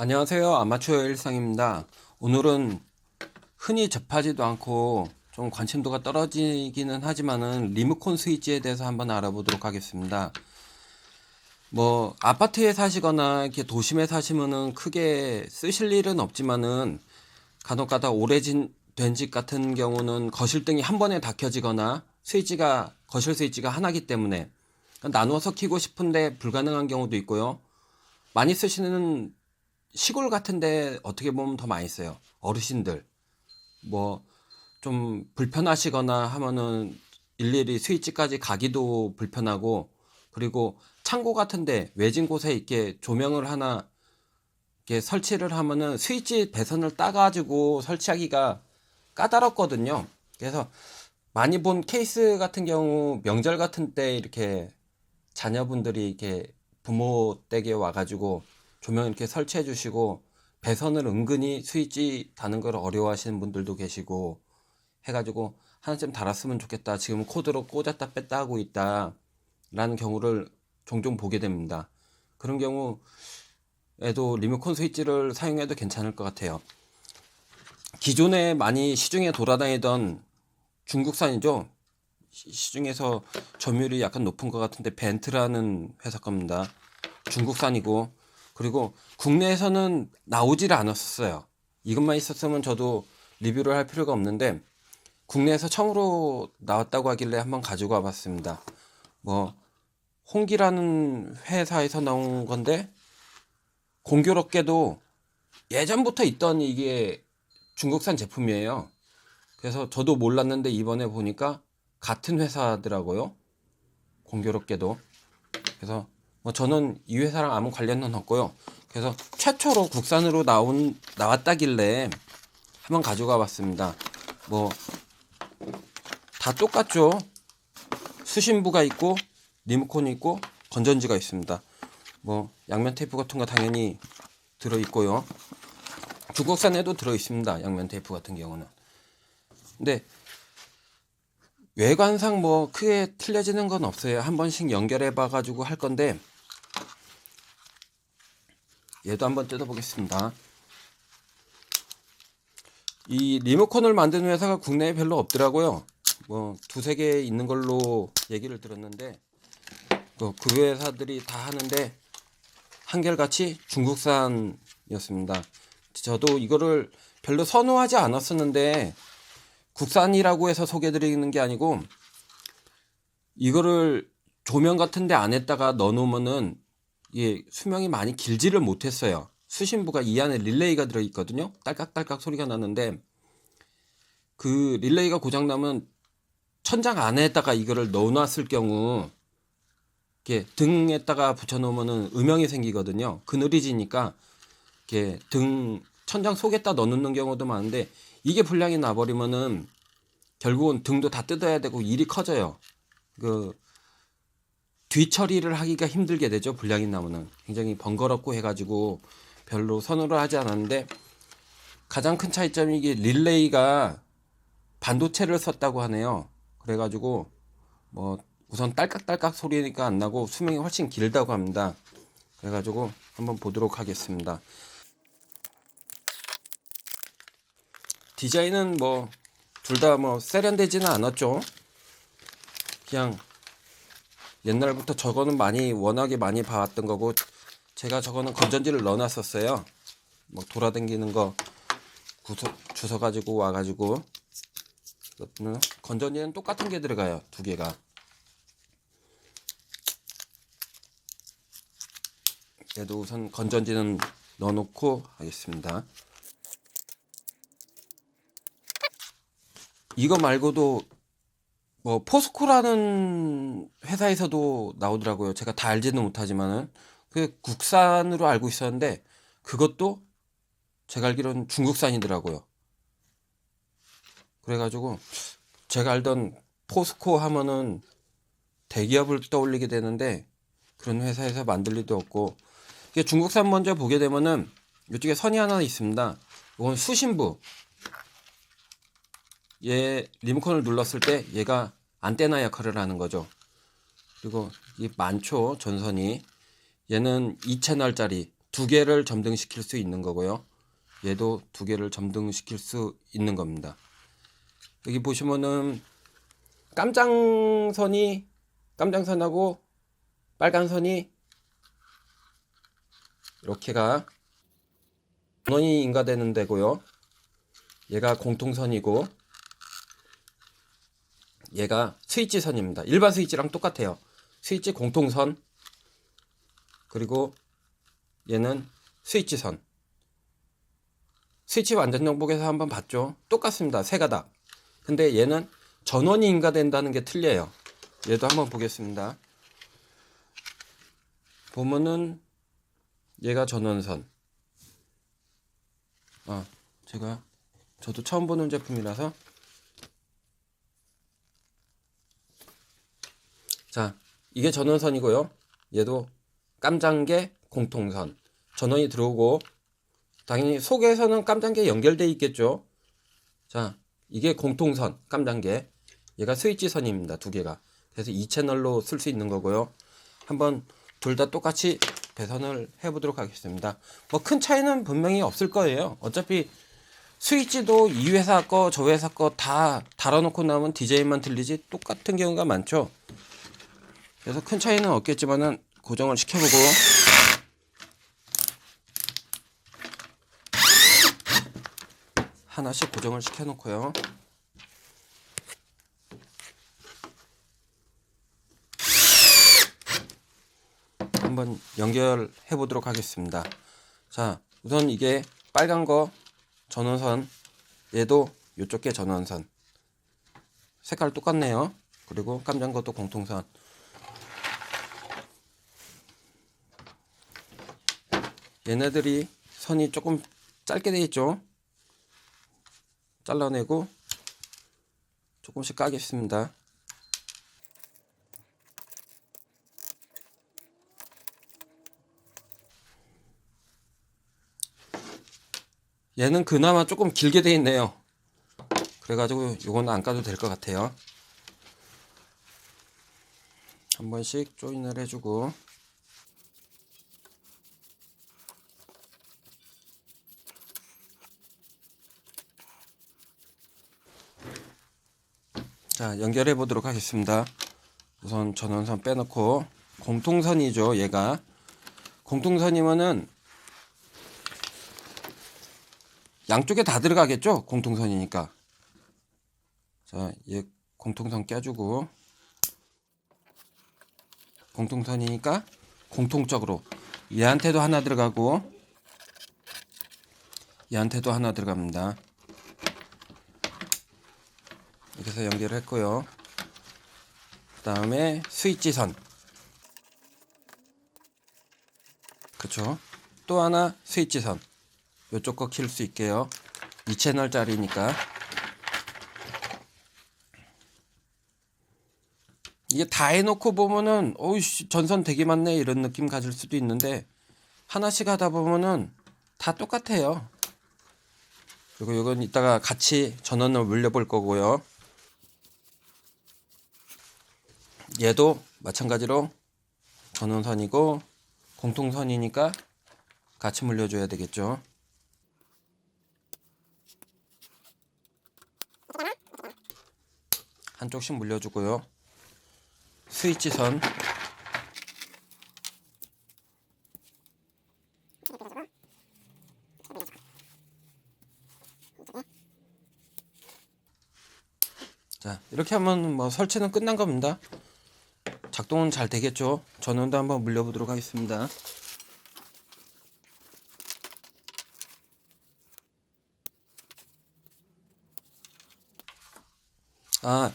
안녕하세요. 아마추어 일상입니다. 오늘은 흔히 접하지도 않고 좀 관심도가 떨어지기는 하지만은 리모컨 스위치에 대해서 한번 알아보도록 하겠습니다. 뭐 아파트에 사시거나 이렇게 도심에 사시면은 크게 쓰실 일은 없지만은 간혹가다 오래된 집 같은 경우는 거실 등이 한 번에 다 켜지거나 스위치가 거실 스위치가 하나기 때문에 나누어서 켜고 싶은데 불가능한 경우도 있고요. 많이 쓰시는 시골 같은데 어떻게 보면 더 많이 써요. 어르신들 뭐 좀 불편하시거나 하면은 일일이 스위치까지 가기도 불편하고 그리고 창고 같은데 외진 곳에 이렇게 조명을 하나 이렇게 설치를 하면은 스위치 배선을 따가지고 설치하기가 까다롭거든요. 그래서 많이 본 케이스 같은 경우 명절 같은 때 이렇게 자녀분들이 이렇게 부모 댁에 와가지고 조명 이렇게 설치해 주시고 배선을 은근히 스위치 다는 걸 어려워하시는 분들도 계시고 해가지고 하나쯤 달았으면 좋겠다. 지금 코드로 꽂았다 뺐다 하고 있다. 라는 경우를 종종 보게 됩니다. 그런 경우에도 리모컨 스위치를 사용해도 괜찮을 것 같아요. 기존에 많이 시중에 돌아다니던 중국산이죠. 시- 시중에서 점유율이 약간 높은 것 같은데 벤트라는 회사 겁니다. 중국산이고 그리고 국내에서는 나오질 않았어요. 이것만 있었으면 저도 리뷰를 할 필요가 없는데 국내에서 처음으로 나왔다고 하길래 한번 가지고 와봤습니다. 뭐 홍기라는 회사에서 나온 건데 공교롭게도 예전부터 있던 이게 중국산 제품이에요. 그래서 저도 몰랐는데 이번에 보니까 같은 회사더라고요. 공교롭게도. 그래서 뭐 저는 이 회사랑 아무 관련은 없고요. 그래서 최초로 국산으로 나온 나왔다길래 한번 가져가 봤습니다. 뭐 다 똑같죠. 수신부가 있고 리모컨이 있고 건전지가 있습니다. 뭐 양면 테이프 같은 거 당연히 들어 있고요. 중국산에도 들어 있습니다. 양면 테이프 같은 경우는. 근데 외관상 뭐 크게 틀려지는 건 없어요. 한 번씩 연결해 봐 가지고 할 건데 얘도 한번 뜯어 보겠습니다. 이 리모컨을 만드는 회사가 국내에 별로 없더라고요. 뭐 두세 개 있는 걸로 얘기를 들었는데 그, 그 회사들이 다 하는데 한결같이 중국산이었습니다. 저도 이거를 별로 선호하지 않았었는데 국산이라고 해서 소개드리는 게 아니고 이거를 조명 같은 데 안에다가 넣어 놓으면은 이게 수명이 많이 길지를 못했어요. 수신부가 이 안에 릴레이가 들어 있거든요. 딸깍딸깍 소리가 나는데 그 릴레이가 고장 나면 천장 안에다가 이거를 넣어 놨을 경우 이렇게 등에다가 붙여 놓으면은 음영이 생기거든요. 그늘이 지니까 이렇게 등 천장 속에다 넣어 놓는 경우도 많은데 이게 불량이 나버리면은 결국은 등도 다 뜯어야 되고 일이 커져요. 그 뒤처리를 하기가 힘들게 되죠. 불량이 나면은 굉장히 번거롭고 해가지고 별로 선호를 하지 않았는데 가장 큰 차이점이 이게 릴레이가 반도체를 썼다고 하네요. 그래가지고 뭐 우선 딸깍딸깍 소리가 안 나고 수명이 훨씬 길다고 합니다. 그래가지고 한번 보도록 하겠습니다. 디자인은 뭐 둘 다 뭐 세련되지는 않았죠. 그냥 옛날부터 저거는 많이 워낙에 많이 봐왔던 거고 제가 저거는 건전지를 넣어놨었어요. 뭐 돌아다니는 거 구석 주워 가지고 와가지고 건전지는 똑같은 게 들어가요 두 개가. 얘도 우선 건전지는 넣어놓고 하겠습니다. 이거 말고도 뭐 포스코라는 회사에서도 나오더라고요. 제가 다 알지는 못하지만은 그 국산으로 알고 있었는데 그것도 제가 알기로는 중국산이더라고요. 그래가지고 제가 알던 포스코 하면은 대기업을 떠올리게 되는데 그런 회사에서 만들 리도 없고 이게 중국산 먼저 보게 되면은 이쪽에 선이 하나 있습니다. 이건 수신부. 얘 리모컨을 눌렀을 때 얘가 안테나 역할을 하는 거죠. 그리고 이 많죠 전선이 얘는 2채널짜리 두 개를 점등시킬 수 있는 거고요. 얘도 두 개를 점등시킬 수 있는 겁니다. 여기 보시면은 깜장선이 깜장선하고 빨간 선이 이렇게가 전원이 인가되는 데고요. 얘가 공통선이고 얘가 스위치 선입니다. 일반 스위치랑 똑같아요. 스위치 공통선 그리고 얘는 스위치 선. 스위치 완전 정복에서 한번 봤죠. 똑같습니다. 세 가닥. 근데 얘는 전원이 인가된다는 게 틀려요. 얘도 한번 보겠습니다. 보면은 얘가 전원선. 아, 제가 저도 처음 보는 제품이라서 자, 이게 전원선이고요. 얘도 깜장개 공통선. 전원이 들어오고 당연히 속에서는 깜장개 연결돼 있겠죠. 자, 이게 공통선 깜장개. 얘가 스위치 선입니다. 두 개가. 그래서 이 채널로 쓸 수 있는 거고요. 한번 둘 다 똑같이 배선을 해보도록 하겠습니다. 뭐 큰 차이는 분명히 없을 거예요. 어차피 스위치도 이 회사 거, 저 회사 거 다 달아놓고 나면 디자인만 틀리지 똑같은 경우가 많죠. 그래서 큰 차이는 없겠지만은 고정을 시켜보고 하나씩 고정을 시켜놓고요. 한번 연결해 보도록 하겠습니다. 자, 우선 이게 빨간 거 전원선, 얘도 이쪽 게 전원선. 색깔 똑같네요. 그리고 깜장 것도 공통선. 얘네들이 선이 조금 짧게 돼 있죠. 잘라내고 조금씩 까겠습니다. 얘는 그나마 조금 길게 돼 있네요. 그래가지고 요거는 안 까도 될 것 같아요. 한 번씩 조인을 해주고 자 연결해 보도록 하겠습니다. 우선 전원선 빼놓고 공통선이죠 얘가 공통선이면은 양쪽에 다 들어가겠죠? 공통선이니까. 자, 얘 공통선 껴주고 공통선이니까 공통적으로 얘한테도 하나 들어가고 얘한테도 하나 들어갑니다. 이렇게 해서 연결했고요. 그 다음에 스위치 선. 그쵸? 또 하나 스위치 선. 요쪽 거 키울 수 있게요. 2채널짜리니까. 이게 다 해놓고 보면은, 어이씨, 전선 되게 많네. 이런 느낌 가질 수도 있는데, 하나씩 하다 보면은 다 똑같아요. 그리고 이건 이따가 같이 전원을 물려볼 거고요. 얘도 마찬가지로 전원선이고, 공통선이니까 같이 물려줘야 되겠죠. 한쪽씩 물려주고요. 스위치 선 자, 이렇게 하면 뭐 설치는 끝난 겁니다. 작동은 잘 되겠죠? 전원도 한번 물려보도록 하겠습니다. 아,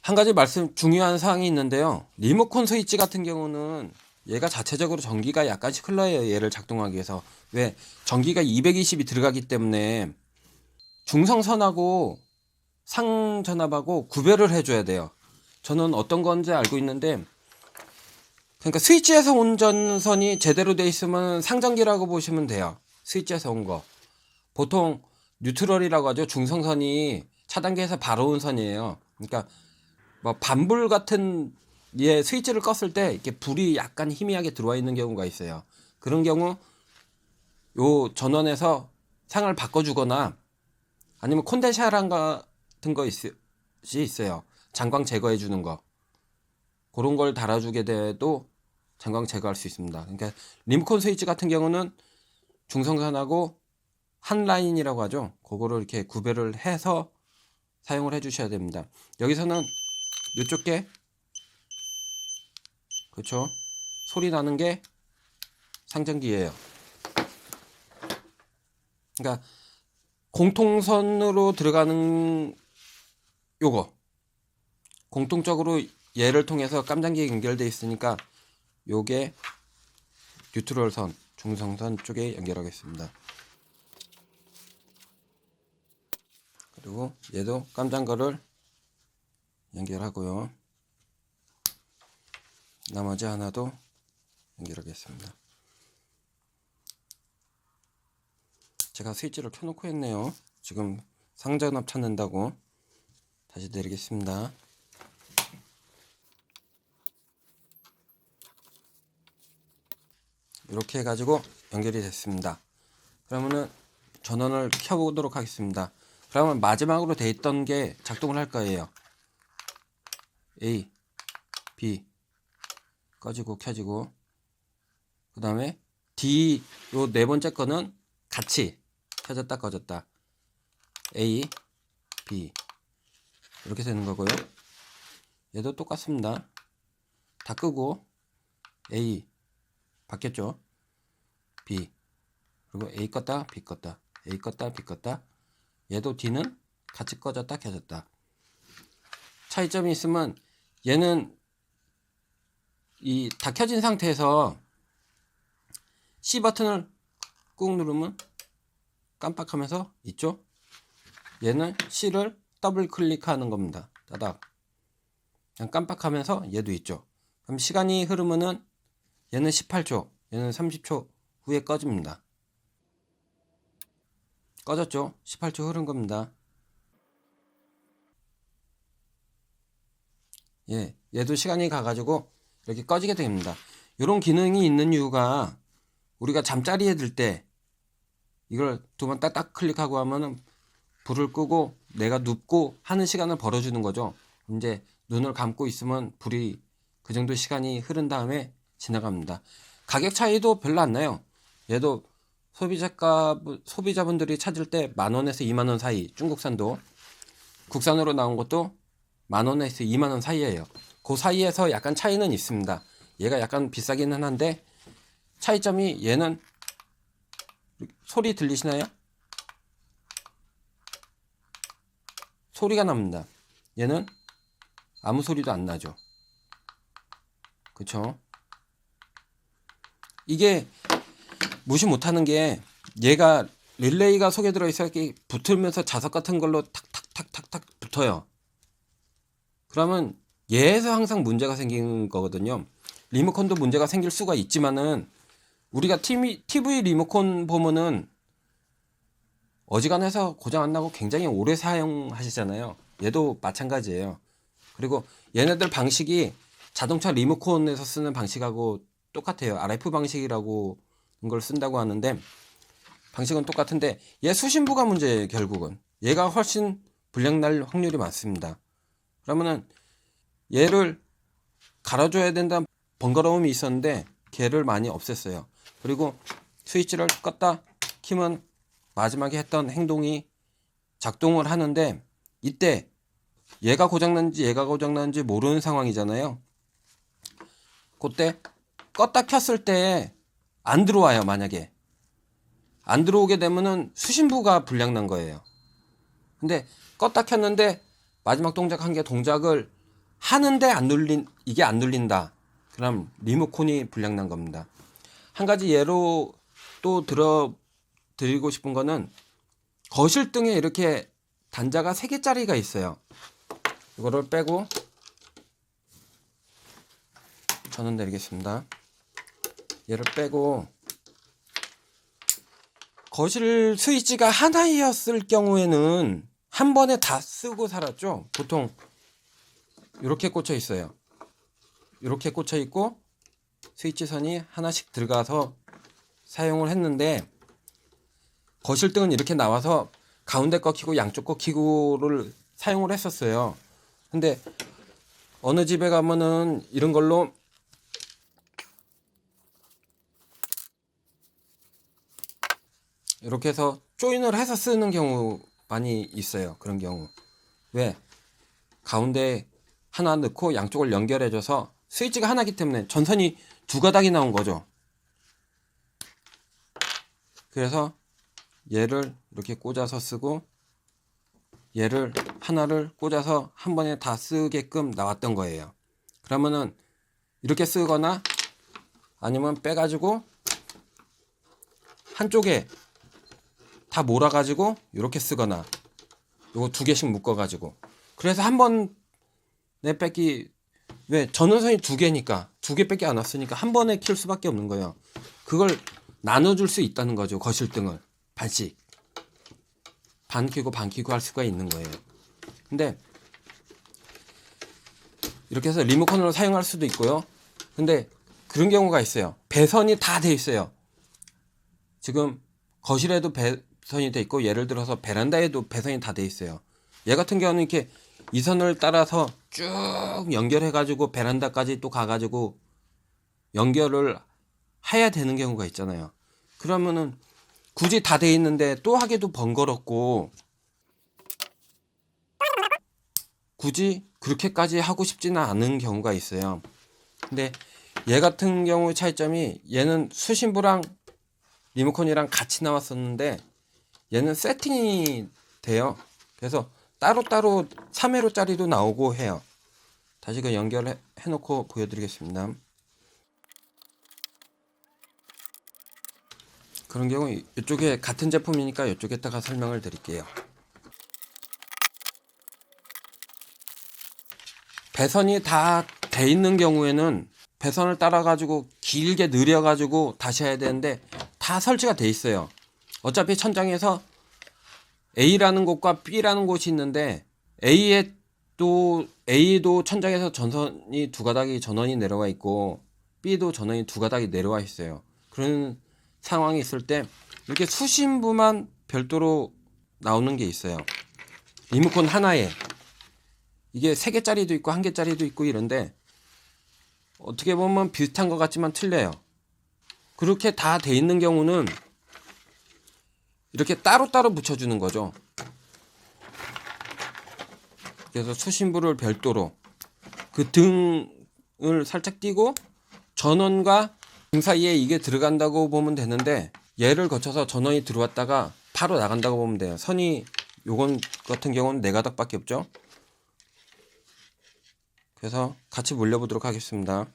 한 가지 말씀 중요한 사항이 있는데요. 리모컨 스위치 같은 경우는 얘가 자체적으로 전기가 약간씩 흘러요. 얘를 작동하기 위해서. 왜? 전기가 220이 들어가기 때문에 중성선하고 상전압하고 구별을 해줘야 돼요. 저는 어떤 건지 알고 있는데, 그러니까 스위치에서 온 전선이 제대로 돼 있으면 상전기라고 보시면 돼요. 스위치에서 온 거. 보통 뉴트럴이라고 하죠. 중성선이 차단기에서 바로 온 선이에요. 그러니까 뭐 반불 같은 예 스위치를 껐을 때 이렇게 불이 약간 희미하게 들어와 있는 경우가 있어요. 그런 경우 요 전원에서 상을 바꿔주거나 아니면 콘덴샤랑 같은 거 있, 이 있어요. 장광 제거해 주는 거. 그런 걸 달아주게 돼도 장광 제거할 수 있습니다. 그러니까 리모컨 스위치 같은 경우는 중성선하고 한 라인이라고 하죠. 그거를 이렇게 구별을 해서 사용을 해 주셔야 됩니다. 여기서는 이쪽 게 그렇죠. 소리 나는 게 상전기예요. 그러니까 공통선으로 들어가는 요거 공통적으로 얘를 통해서 깜장기에 연결돼 있으니까 요게 뉴트럴 선 중성선 쪽에 연결하겠습니다. 그리고 얘도 깜장거를 연결하고요. 나머지 하나도 연결하겠습니다. 제가 스위치를 켜놓고 했네요. 지금 상전압 찾는다고 다시 내리겠습니다. 이렇게 해가지고 연결이 됐습니다. 그러면은 전원을 켜보도록 하겠습니다. 그러면 마지막으로 돼 있던 게 작동을 할 거예요. A, B 꺼지고 켜지고 그 다음에 D 요 네 번째 거는 같이 켜졌다 꺼졌다 A, B 이렇게 되는 거고요. 얘도 똑같습니다. 다 끄고 A 바뀌었죠. B. 그리고 A 껐다 B 껐다. A 껐다 B 껐다. 얘도 D는 같이 꺼졌다 켜졌다. 차이점이 있으면 얘는 이 다 켜진 상태에서 C 버튼을 꾹 누르면 깜빡하면서 있죠? 얘는 C를 더블 클릭하는 겁니다. 따닥. 그냥 깜빡하면서 얘도 있죠. 그럼 시간이 흐르면은 얘는 18초 얘는 30초 후에 꺼집니다 꺼졌죠 18초 흐른 겁니다 예, 얘도 시간이 가가지고 이렇게 꺼지게 됩니다. 이런 기능이 있는 이유가 우리가 잠자리에 들 때 이걸 두 번 딱딱 클릭하고 하면은 불을 끄고 내가 눕고 하는 시간을 벌어주는 거죠. 이제 눈을 감고 있으면 불이 그 정도 시간이 흐른 다음에 지나갑니다. 가격 차이도 별로 안 나요. 얘도 소비자가 소비자분들이 찾을 때 만 원에서 2만 원 사이 중국산도 국산으로 나온 것도 만 원에서 2만 원 사이에요. 그 사이에서 약간 차이는 있습니다. 얘가 약간 비싸기는 한데 차이점이 얘는 소리 들리시나요? 소리가 납니다. 얘는 아무 소리도 안 나죠. 그쵸? 이게 무시 못하는 게 얘가 릴레이가 속에 들어있어 이렇게 붙으면서 자석 같은 걸로 탁탁탁탁탁 붙어요. 그러면 얘에서 항상 문제가 생기는 거거든요. 리모컨도 문제가 생길 수가 있지만은 우리가 TV, TV 리모컨 보면은 어지간해서 고장 안 나고 굉장히 오래 사용하시잖아요. 얘도 마찬가지예요. 그리고 얘네들 방식이 자동차 리모컨에서 쓰는 방식하고 똑같아요. RF 방식이라고 걸 쓴다고 하는데 방식은 똑같은데 얘 수신부가 문제예요. 결국은 얘가 훨씬 불량 날 확률이 많습니다. 그러면은 얘를 갈아줘야 된다는 번거로움이 있었는데 걔를 많이 없앴어요. 그리고 스위치를 껐다 키면 마지막에 했던 행동이 작동을 하는데 이때 얘가 고장난지 얘가 고장난지 모르는 상황이잖아요. 그때 껐다 켰을 때 안 들어와요, 만약에. 안 들어오게 되면은 수신부가 불량 난 거예요. 근데 껐다 켰는데 마지막 동작 한 개 동작을 하는데 안 눌린 이게 안 눌린다. 그럼 리모컨이 불량 난 겁니다. 한 가지 예로 또 들어 드리고 싶은 거는 거실 등에 이렇게 단자가 3개짜리가 있어요. 이거를 빼고 전원 내리겠습니다. 얘를 빼고 거실 스위치가 하나였을 경우에는 한 번에 다 쓰고 살았죠. 보통 이렇게 꽂혀 있어요. 이렇게 꽂혀 있고 스위치 선이 하나씩 들어가서 사용을 했는데 거실 등은 이렇게 나와서 가운데 거 키고 양쪽 거 키고를 사용을 했었어요. 근데 어느 집에 가면은 이런 걸로 이렇게 해서 조인을 해서 쓰는 경우 많이 있어요. 그런 경우. 왜? 가운데 하나 넣고 양쪽을 연결해줘서 스위치가 하나기 때문에 전선이 두 가닥이 나온 거죠. 그래서 얘를 이렇게 꽂아서 쓰고 얘를 하나를 꽂아서 한 번에 다 쓰게끔 나왔던 거예요. 그러면은 이렇게 쓰거나 아니면 빼가지고 한쪽에 다 몰아가지고 이렇게 쓰거나 요거 두 개씩 묶어가지고 그래서 한 번에 뺏기 왜 전원선이 두 개니까 두 개밖에 안 왔으니까 한 번에 킬 수밖에 없는 거예요. 그걸 나눠줄 수 있다는 거죠 거실등을 반씩 반 키고 반 키고 할 수가 있는 거예요. 근데 이렇게 해서 리모컨으로 사용할 수도 있고요. 근데 그런 경우가 있어요. 배선이 다 돼 있어요. 지금 거실에도 배 선이 돼 있고 예를 들어서 베란다에도 배선이 다 돼 있어요. 얘 같은 경우는 이렇게 이 선을 따라서 쭉 연결해 가지고 베란다까지 또 가 가지고 연결을 해야 되는 경우가 있잖아요. 그러면은 굳이 다 돼 있는데 또 하기도 번거롭고 굳이 그렇게까지 하고 싶지는 않은 경우가 있어요. 근데 얘 같은 경우 차이점이 얘는 수신부랑 리모컨이랑 같이 나왔었는데 얘는 세팅이 돼요. 그래서 따로따로 3회로짜리도 나오고 해요. 다시 그 연결해 놓고 보여드리겠습니다. 그런 경우 이쪽에 같은 제품이니까 이쪽에다가 설명을 드릴게요. 배선이 다 돼 있는 경우에는 배선을 따라 가지고 길게 느려 가지고 다시 해야 되는데 다 설치가 돼 있어요. 어차피 천장에서 A라는 곳과 B라는 곳이 있는데 A에 또 A도 천장에서 전선이 두 가닥이 전원이 내려와 있고 B도 전원이 두 가닥이 내려와 있어요. 그런 상황이 있을 때 이렇게 수신부만 별도로 나오는 게 있어요. 리모컨 하나에 이게 세 개짜리도 있고 한 개짜리도 있고 이런데 어떻게 보면 비슷한 것 같지만 틀려요. 그렇게 다 돼 있는 경우는 이렇게 따로따로 붙여주는 거죠. 그래서 수신부를 별도로 그 등을 살짝 띄고 전원과 등 사이에 이게 들어간다고 보면 되는데 얘를 거쳐서 전원이 들어왔다가 바로 나간다고 보면 돼요. 선이 요건 같은 경우는 네 가닥밖에 없죠. 그래서 같이 물려보도록 하겠습니다.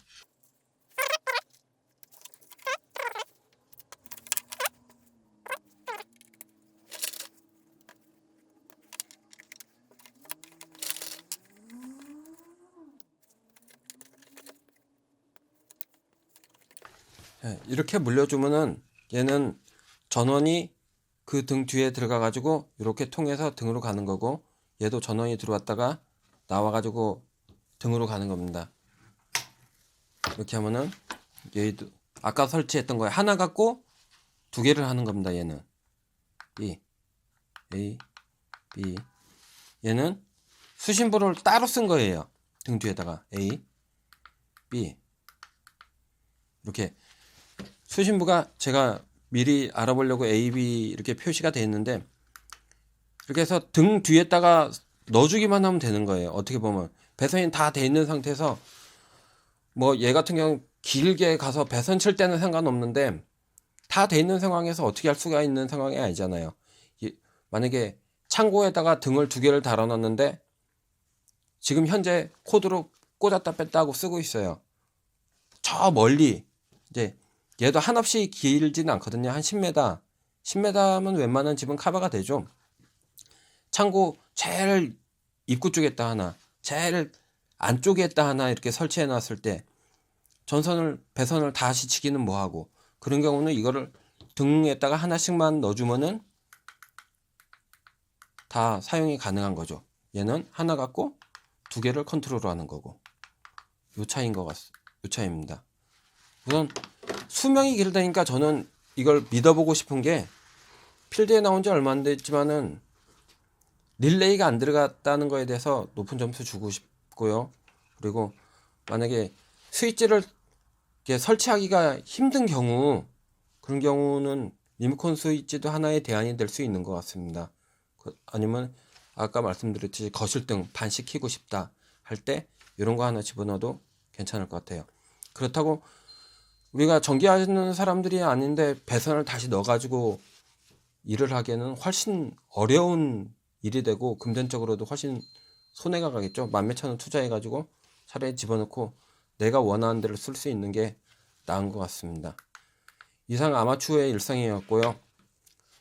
이렇게 물려주면은 얘는 전원이 그 등 뒤에 들어가 가지고 이렇게 통해서 등으로 가는 거고 얘도 전원이 들어왔다가 나와 가지고 등으로 가는 겁니다. 이렇게 하면은 얘도 아까 설치했던 거에 하나 갖고 두 개를 하는 겁니다. 얘는 B A B 얘는 수신부를 따로 쓴 거예요. 등 뒤에다가 A B 이렇게 수신부가 제가 미리 알아보려고 A, B 이렇게 표시가 되어 있는데 이렇게 해서 등 뒤에다가 넣어주기만 하면 되는 거예요. 어떻게 보면 배선이 다 돼 있는 상태에서 뭐 얘 같은 경우 길게 가서 배선 칠 때는 상관없는데 다 돼 있는 상황에서 어떻게 할 수가 있는 상황이 아니잖아요. 이- 만약에 창고에다가 등을 두 개를 달아놨는데 지금 현재 코드로 꽂았다 뺐다 하고 쓰고 있어요. 저 멀리 이제 얘도 한없이 길지는 않거든요. 한 10m. 10m면 웬만한 집은 커버가 되죠. 창고 제일 입구 쪽에다 하나, 제일 안쪽에다 하나 이렇게 설치해 놨을 때 전선을 배선을 다시 치기는 뭐하고 그런 경우는 이거를 등에다가 하나씩만 넣어주면은 다 사용이 가능한 거죠. 얘는 하나 갖고 두 개를 컨트롤하는 거고 요 차이인 것 같, 요 차이입니다. 우선 수명이 길다니까 저는 이걸 믿어보고 싶은 게 필드에 나온 지 얼마 안 됐지만은 릴레이가 안 들어갔다는 거에 대해서 높은 점수 주고 싶고요. 그리고 만약에 스위치를 설치하기가 힘든 경우 그런 경우는 리모컨 스위치도 하나의 대안이 될 수 있는 것 같습니다. 그- 아니면 아까 말씀드렸듯이 거실등 반시키고 싶다 할 때 이런 거 하나 집어넣어도 괜찮을 것 같아요. 그렇다고 우리가 전기하는 사람들이 아닌데 배선을 다시 넣어가지고 일을 하기에는 훨씬 어려운 일이 되고 금전적으로도 훨씬 손해가 가겠죠. 만 몇천 원 투자해가지고 차라리 집어넣고 내가 원하는 대로 쓸 수 있는 게 나은 것 같습니다. 이상 아마추어의 일상이었고요.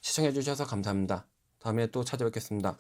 시청해주셔서 감사합니다. 다음에 또 찾아뵙겠습니다.